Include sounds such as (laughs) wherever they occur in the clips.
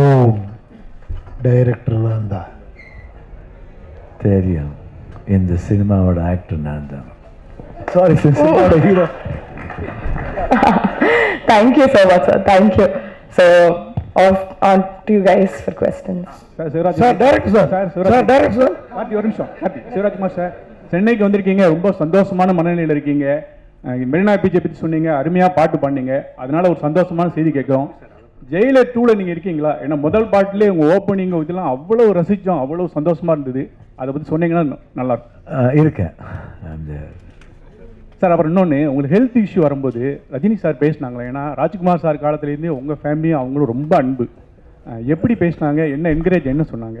ஓ director நான் தான். தெரியும். இந்த சினிமாவோட ஆக்டர் நான் தான். சாரி சினிமாவோட hero Thank you so much, sir. Thank you. So, off on to you guys for questions. Sir Shivraj sir director sir sir sir Shivraj director sir Karthi ஒரு நிமிஷம். கார்த்தி சிவராஜ்குமார் சார் சென்னைக்கு வந்திருக்கீங்க. ரொம்ப சந்தோஷமான மனநிலையில் இருக்கீங்க. மெரினா பீச்சை பற்றி சொன்னீங்க. அருமையாக பாட்டு பண்ணீங்க அதனால ஒரு சந்தோஷமான செய்தி கேட்கும் ஜெயிலர் டூவில் நீங்கள் இருக்கீங்களா? ஏன்னா முதல் பாட்டிலே உங்கள் ஓப்பனிங் இதெல்லாம் அவ்வளோ ரசித்தோம் அவ்வளோ சந்தோஷமாக இருந்தது. அதை பற்றி சொன்னீங்கன்னா நல்லா இருக்கேன். அந்த சார் அப்புறம் இன்னொன்று உங்களுக்கு ஹெல்த் இஷ்யூ வரும்போது ரஜினி சார் பேசினாங்களே? ஏன்னா ராஜ்குமார் சார் காலத்துலேருந்தே உங்கள் ஃபேமிலியும் அவங்களும் ரொம்ப அன்பு. எப்படி பேசினாங்க? என்ன என்கரேஜ் என்ன சொன்னாங்க?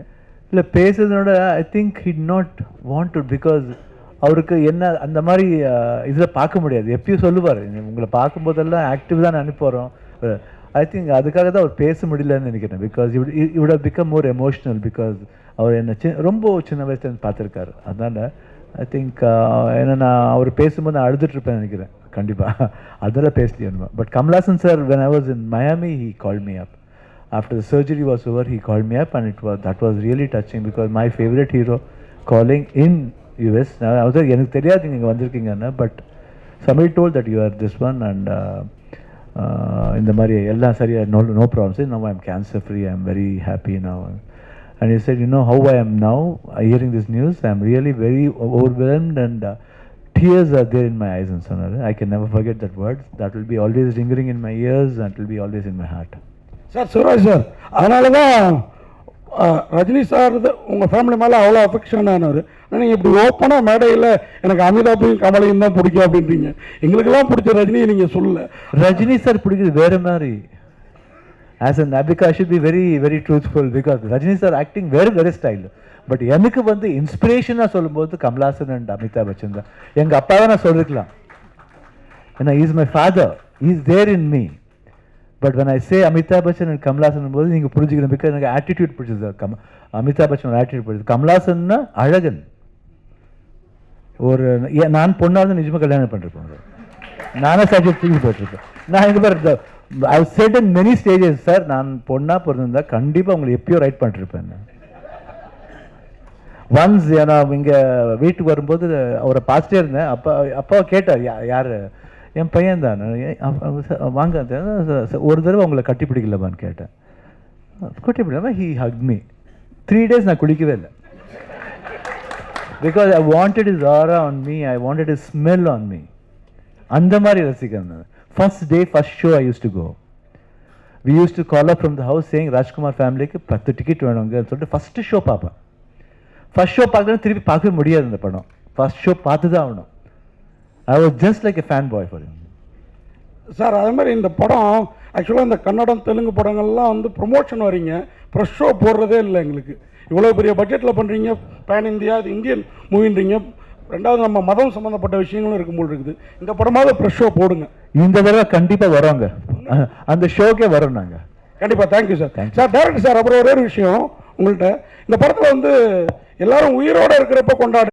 இல்லை பேசுறதோட I think he not wanted because அவருக்கு என்ன அந்த மாதிரி இதில் பார்க்க முடியாது. எப்பயும் சொல்லுவார் உங்களை பார்க்கும்போதெல்லாம் ஆக்டிவ் தான் அனுப்புகிறோம் ஐ திங்க் அதுக்காக தான் அவர் பேச முடியலன்னு நினைக்கிறேன். Because if it'd become more emotional because அவர் என்ன ரொம்ப சின்ன வயசுலேருந்து பார்த்துருக்காரு. அதனால் ஐ திங்க் uh, ஏன்னா நான் அவர் பேசும்போது நான் அழுதுட்டுருப்பேன் நினைக்கிறேன். கண்டிப்பாக (laughs) அதெல்லாம் பேசலையே but Kamalhaasan sir when I was in Miami he call me up after the surgery was over he call me up and it was that was really touching because my favourite hero calling in US எனக்கு தெரியாது நீங்கள் வந்திருக்கீங்கன்னு but some told that you are this one and இந்த மாதிரி எல்லாம் சரியா no no problems now I'm cancer free I'm very happy now and he said you know how I am now uh, hearing this news I'm really very overwhelmed and uh, tears are there in my eyes and சொன்னாரு I can never forget that word that will be always lingering in my ears and will be always in my heart sir Sivaraj sir அதனால தான் Rajini sir உங்கள் family மேலே அவ்வளோ affection ஆனார் நீங்கள் இப்படி ஓப்பனாக மேடையில் எனக்கு அமிதாபையும் கமலையும் தான் பிடிக்கும் அப்படின்றீங்க. எங்களுக்கெல்லாம் பிடிச்ச ரஜினியை நீங்கள் சொல்ல ரஜினி சார் பிடிக்கிறது வேறு மாதிரி. As an அபிகா should be very very truthful because Rajini sir acting வேறு வேறு ஸ்டைல் பட் எனக்கு வந்து இன்ஸ்பிரேஷனாக சொல்லும்போது கமலாசன் அண்ட் அமிதாப் பச்சன் தான். எங்கள் அப்பாவை நான் சொல்லிருக்கலாம். ஏன்னா is my father is there in me but when I say Amitabh Bachchan and Kamalhaasan போது நீங்கள் புரிஞ்சுக்கணும் பிகாஸ் எனக்கு ஆட்டிடியூட் பிடிச்சது. கம் அமிதாப் பச்சன் ஆட்டிடியூட் பிடிச்சது. கமலாசன்னா அழகன். ஒரு நான் பொண்ணாக வந்து நிஜமாக கல்யாணம் பண்ணிருப்பேன். நானே சப்ஜெக்ட் தூக்கி போட்டிருப்பேன் நான் எங்கள் பாரு I said in many stages sir நான் பொண்ணாக பிறந்திருந்தா கண்டிப்பாக உங்களை எப்பயோ ரைட் பண்ணிருப்பேன் ஒன்ஸ் நான் இங்கே வீட்டுக்கு வரும்போது அவரை பார்த்துட்டே இருந்தேன். அப்பா அப்பாவை கேட்டார் யார்? என் பையன் தான்? வாங்க ஒரு தடவை உங்களை கட்டிப்பிடிக்கலமான்னு கேட்டேன். கட்டி பிடிக்கலாமா he hug me three days நான் குளிக்கவே இல்லை. Because I wanted is aura on me I wanted is smell on me அந்த மாதிரி ரசிக்கிறேன் first day first show I use to go we use to call up from the house சேங் Rajkumar ஃபேமிலிக்கு பத்து ticket வேணுங்கன்னு சொல்லிட்டு first show பார்ப்பேன். First show பார்க்கறது திருப்பி பார்க்கவே முடியாது இந்த படம். ஃபர்ஸ்ட் ஷோ பார்த்து தான் ஆகணும். I was just like a fan boy for sir அதே மாதிரி இந்த படம் ஆக்சுவலாக இந்த கன்னடம் தெலுங்கு படங்கள்லாம் வந்து ப்ரொமோஷன் வரீங்க ப்ரெஷ் ஷோ போடுறதே இல்லை எங்களுக்கு. இவ்வளோ பெரிய பட்ஜெட்டில் பண்ணுறீங்க பேன் இந்தியா இது இந்தியன் மூவின்றீங்க ரெண்டாவது நம்ம மதம் சம்மந்தப்பட்ட விஷயங்களும் இருக்கும் போல் இருக்குது. இந்த படமாவது ப்ரெஷ் ஷோ போடுங்க. இந்த தடவை கண்டிப்பாக வரோங்க. அந்த ஷோக்கே வரோம் நாங்கள் கண்டிப்பாக thank you sir sir director sir அப்புறம் ஒரே ஒரு விஷயம் உங்கள்கிட்ட இந்த படத்தில் வந்து எல்லாரும் உயிரோடு இருக்கிறப்ப கொண்டாடு